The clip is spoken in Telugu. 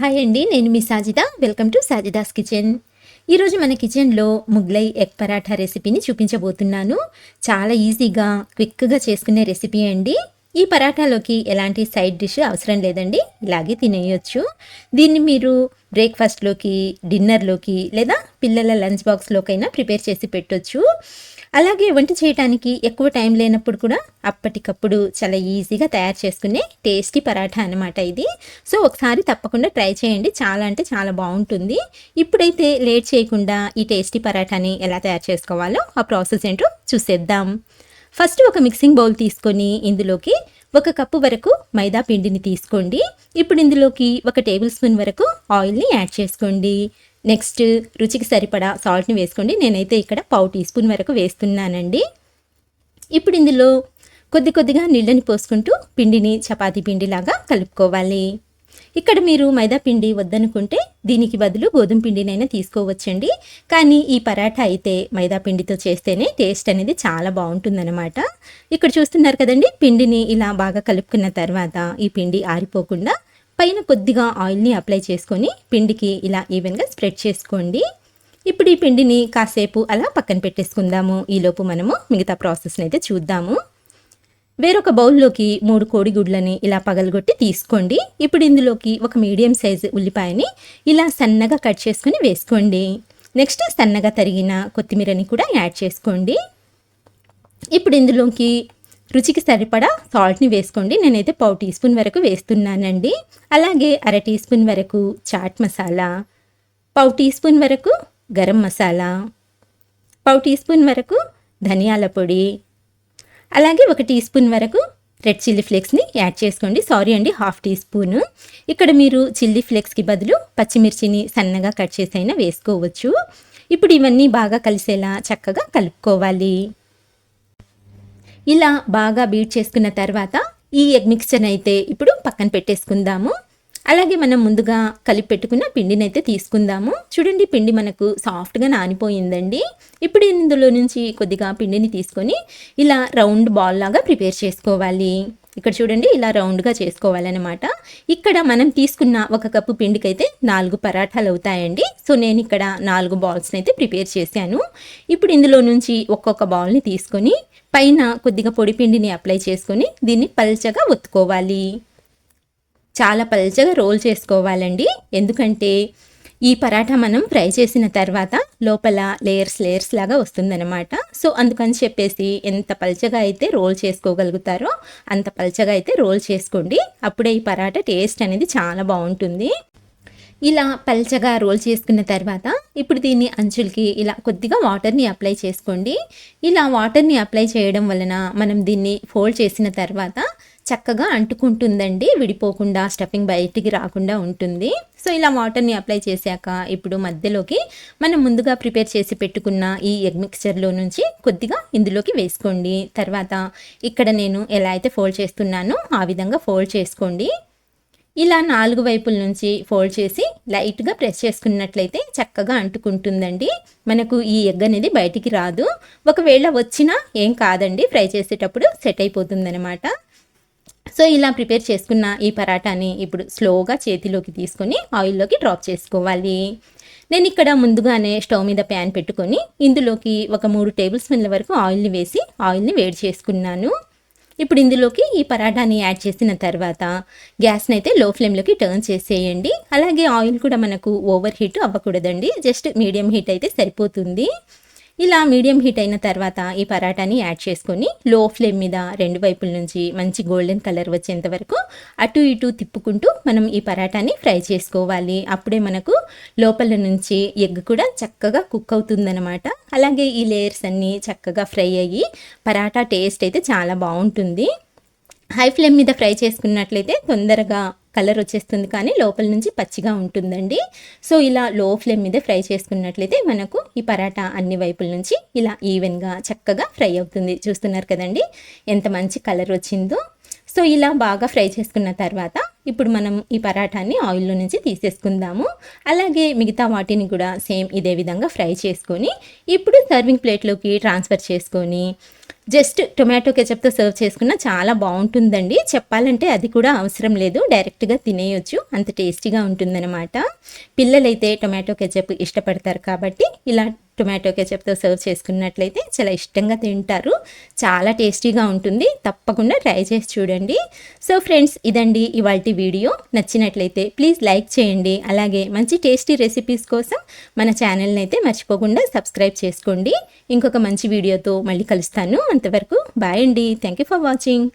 హాయ్ అండి నేను మీ Sajida. Welcome to Sajida's kitchen ఈరోజు మన కిచెన్లో ముగ్లై ఎగ్ పరాఠా రెసిపీని చూపించబోతున్నాను. చాలా ఈజీగా క్విక్గా చేసుకునే రెసిపీ అండి. ఈ పరాటాలోకి ఎలాంటి సైడ్ డిష్ అవసరం లేదండి. ఇలాగే తినేయొచ్చు. దీన్ని మీరు బ్రేక్ఫాస్ట్లోకి డిన్నర్లోకి లేదా పిల్లల లంచ్ బాక్స్లోకైనా ప్రిపేర్ చేసి పెట్టొచ్చు. అలాగే వంట చేయడానికి ఎక్కువ టైం లేనప్పుడు కూడా అప్పటికప్పుడు చాలా ఈజీగా తయారు చేసుకునే టేస్టీ పరాఠా అనమాట ఇది. సో ఒకసారి తప్పకుండా ట్రై చేయండి. చాలా అంటే చాలా బాగుంటుంది. ఇప్పుడైతే లేట్ చేయకుండా ఈ టేస్టీ పరాఠాని ఎలా తయారు చేసుకోవాలో ఆ ప్రాసెస్ ఏంటో చూసేద్దాం. ఫస్ట్ ఒక మిక్సింగ్ బౌల్ తీసుకొని ఇందులోకి ఒక కప్పు వరకు మైదా పిండిని తీసుకోండి. ఇప్పుడు ఇందులోకి ఒక టేబుల్ స్పూన్ వరకు ఆయిల్ని యాడ్ చేసుకోండి. నెక్స్ట్ రుచికి సరిపడా సాల్ట్ని వేసుకోండి. నేనైతే ఇక్కడ పావు టీ స్పూన్ వరకు వేస్తున్నానండి. ఇప్పుడు ఇందులో కొద్ది కొద్దిగా నీళ్ళని పోసుకుంటూ పిండిని చపాతీ పిండిలాగా కలుపుకోవాలి. ఇక్కడ మీరు మైదా పిండి వద్దనుకుంటే దీనికి బదులు గోధుమ పిండినైనా తీసుకోవచ్చండి. కానీ ఈ పరాఠా అయితే మైదా పిండితో చేస్తేనే టేస్ట్ అనేది చాలా బాగుంటుందన్నమాట. ఇక్కడ చూస్తున్నారు కదండి పిండిని ఇలా బాగా కలుపుకున్న తర్వాత ఈ పిండి ఆరిపోకుండా పైన కొద్దిగా ఆయిల్ని అప్లై చేసుకొని పిండికి ఇలా ఈవెన్గా స్ప్రెడ్ చేసుకోండి. ఇప్పుడు ఈ పిండిని కాసేపు అలా పక్కన పెట్టేసుకుందాము. ఈలోపు మనము మిగతా ప్రాసెస్ని అయితే చూద్దాము. వేరొక బౌల్లోకి మూడు కోడిగుడ్లని ఇలా పగలగొట్టి తీసుకోండి. ఇప్పుడు ఇందులోకి ఒక మీడియం సైజు ఉల్లిపాయని ఇలా సన్నగా కట్ చేసుకొని వేసుకోండి. నెక్స్ట్ సన్నగా తరిగిన కొత్తిమీరని కూడా యాడ్ చేసుకోండి. ఇప్పుడు ఇందులోకి రుచికి సరిపడా సాల్ట్ని వేసుకోండి. నేనైతే పావు టీ స్పూన్ వరకు వేస్తున్నానండి. అలాగే అర టీ స్పూన్ వరకు చాట్ మసాలా పావు టీ స్పూన్ వరకు గరం మసాలా పావు టీ స్పూన్ వరకు ధనియాల పొడి అలాగే ఒక టీ స్పూన్ వరకు రెడ్ చిల్లీ ఫ్లేక్స్ని యాడ్ చేసుకోండి. సారీ అండి హాఫ్ టీ స్పూన్. ఇక్కడ మీరు చిల్లీ ఫ్లేక్స్కి బదులు పచ్చిమిర్చిని సన్నగా కట్ చేసైనా వేసుకోవచ్చు. ఇప్పుడు ఇవన్నీ బాగా కలిసేలా చక్కగా కలుపుకోవాలి. ఇలా బాగా బీట్ చేసుకున్న తర్వాత ఈ ఎగ్ మిక్స్చర్ అయితే ఇప్పుడు పక్కన పెట్టేసుకుందాము. అలాగే మనం ముందుగా కలిపెట్టుకున్న పిండిని అయితే తీసుకుందాము. చూడండి పిండి మనకు సాఫ్ట్గా నానిపోయిందండి. ఇప్పుడు ఇందులో నుంచి కొద్దిగా పిండిని తీసుకొని ఇలా రౌండ్ బాల్ లాగా ప్రిపేర్ చేసుకోవాలి. ఇక్కడ చూడండి ఇలా రౌండ్గా చేసుకోవాలన్నమాట. ఇక్కడ మనం తీసుకున్న ఒక కప్పు పిండికైతే నాలుగు పరాఠాలు అవుతాయండి. సో నేను ఇక్కడ నాలుగు బాల్స్ని అయితే ప్రిపేర్ చేశాను. ఇప్పుడు ఇందులో నుంచి ఒక్కొక్క బాల్ని తీసుకొని పైన కొద్దిగా పొడి పిండిని అప్లై చేసుకొని దీన్ని పల్చగా ఒత్తుకోవాలి. చాలా పల్చగా రోల్ చేసుకోవాలండి. ఎందుకంటే ఈ పరాఠా మనం ఫ్రై చేసిన తర్వాత లోపల లేయర్స్ లేయర్స్ లాగా వస్తుందన్నమాట. సో అందుకని చెప్పేసి ఎంత పల్చగా అయితే రోల్ చేసుకోగలుగుతారో అంత పల్చగా అయితే రోల్ చేసుకోండి. అప్పుడే ఈ పరాటా టేస్ట్ అనేది చాలా బాగుంటుంది. ఇలా పల్చగా రోల్ చేసుకున్న తర్వాత ఇప్పుడు దీన్ని అంచులకి ఇలా కొద్దిగా వాటర్ని అప్లై చేసుకోండి. ఇలా వాటర్ని అప్లై చేయడం వలన మనం దీన్ని ఫోల్డ్ చేసిన తర్వాత చక్కగా అంటుకుంటుందండి విడిపోకుండా స్టఫింగ్ బయటికి రాకుండా ఉంటుంది. సో ఇలా వాటర్ని అప్లై చేశాక ఇప్పుడు మధ్యలోకి మనం ముందుగా ప్రిపేర్ చేసి పెట్టుకున్న ఈ ఎగ్ మిక్చర్లో నుంచి కొద్దిగా ఇందులోకి వేసుకోండి. తర్వాత ఇక్కడ నేను ఎలా అయితే ఫోల్డ్ చేస్తున్నానో ఆ విధంగా ఫోల్డ్ చేసుకోండి. ఇలా నాలుగు వైపుల నుంచి ఫోల్డ్ చేసి లైట్గా ప్రెస్ చేసుకున్నట్లయితే చక్కగా అంటుకుంటుందండి. మనకు ఈ ఎగ్ అనేది బయటికి రాదు. ఒకవేళ వచ్చినా ఏం కాదండి. ఫ్రై చేసేటప్పుడు సెట్ అయిపోతుందనమాట సో ఇలా ప్రిపేర్ చేసుకున్న ఈ పరాటాని ఇప్పుడు స్లోగా చేతిలోకి తీసుకొని ఆయిల్లోకి డ్రాప్ చేసుకోవాలి. నేను ఇక్కడ ముందుగానే స్టవ్ మీద ప్యాన్ పెట్టుకొని ఇందులోకి ఒక మూడు టేబుల్ స్పూన్ల వరకు ఆయిల్ని వేసి ఆయిల్ని వేడి చేసుకున్నాను. ఇప్పుడు ఇందులోకి ఈ పరాటాని యాడ్ చేసిన తర్వాత గ్యాస్ని అయితే లో ఫ్లేమ్లోకి టర్న్ చేసేయండి. అలాగే ఆయిల్ కూడా మనకు ఓవర్ హీట్ అవ్వకూడదండి. జస్ట్ మీడియం హీట్ అయితే సరిపోతుంది. ఇలా మీడియం హీట్ అయిన తర్వాత ఈ పరాటాని యాడ్ చేసుకొని లో ఫ్లేమ్ మీద రెండు వైపుల నుంచి మంచి గోల్డెన్ కలర్ వచ్చేంత వరకు అటు ఇటు తిప్పుకుంటూ మనం ఈ పరాటాని ఫ్రై చేసుకోవాలి. అప్పుడే మనకు లోపల నుంచి ఎగ్ కూడా చక్కగా కుక్ అవుతుందన్నమాట. అలాగే ఈ లేయర్స్ అన్నీ చక్కగా ఫ్రై అయ్యి పరాటా టేస్ట్ అయితే చాలా బాగుంటుంది. హై ఫ్లేమ్ మీద ఫ్రై చేసుకున్నట్లయితే తొందరగా కలర్ వచ్చేస్తుంది కానీ లోపల నుంచి పచ్చిగా ఉంటుందండి. సో ఇలా లో ఫ్లేమ్ మీద ఫ్రై చేసుకున్నట్లయితే మనకు ఈ పరాటా అన్ని వైపుల నుంచి ఇలా ఈవెన్గా చక్కగా ఫ్రై అవుతుంది. చూస్తున్నారు కదండి? ఎంత మంచి కలర్ వచ్చిందో. సో ఇలా బాగా ఫ్రై చేసుకున్న తర్వాత ఇప్పుడు మనం ఈ పరాటాన్ని ఆయిల్లో నుంచి తీసేసుకుందాము. అలాగే మిగతా వాటిని కూడా సేమ్ ఇదే విధంగా ఫ్రై చేసుకొని ఇప్పుడు సర్వింగ్ ప్లేట్లోకి ట్రాన్స్ఫర్ చేసుకొని జస్ట్ టొమాటో కెచప్తో సర్వ్ చేసుకున్న చాలా బాగుంటుందండి. చెప్పాలంటే అది కూడా అవసరం లేదు. డైరెక్ట్గా తినేయొచ్చు. అంత టేస్టీగా ఉంటుందన్నమాట. పిల్లలైతే టొమాటో కెచప్ ఇష్టపడతారు కాబట్టి ఇలా టొమాటో కెచప్తో సర్వ్ చేసుకున్నట్లయితే చాలా ఇష్టంగా తింటారు. చాలా టేస్టీగా ఉంటుంది. తప్పకుండా ట్రై చేసి చూడండి. సో ఫ్రెండ్స్ ఇదండి ఇవాళ వీడియో. నచ్చినట్లయితే ప్లీజ్ లైక్ చేయండి. అలాగే మంచి టేస్టీ రెసిపీస్ కోసం మన ఛానల్ని అయితే మర్చిపోకుండా సబ్స్క్రైబ్ చేసుకోండి. ఇంకొక మంచి వీడియోతో మళ్ళీ కలుస్తాను. అంతవరకు బాయ్ అండి. Thank you for watching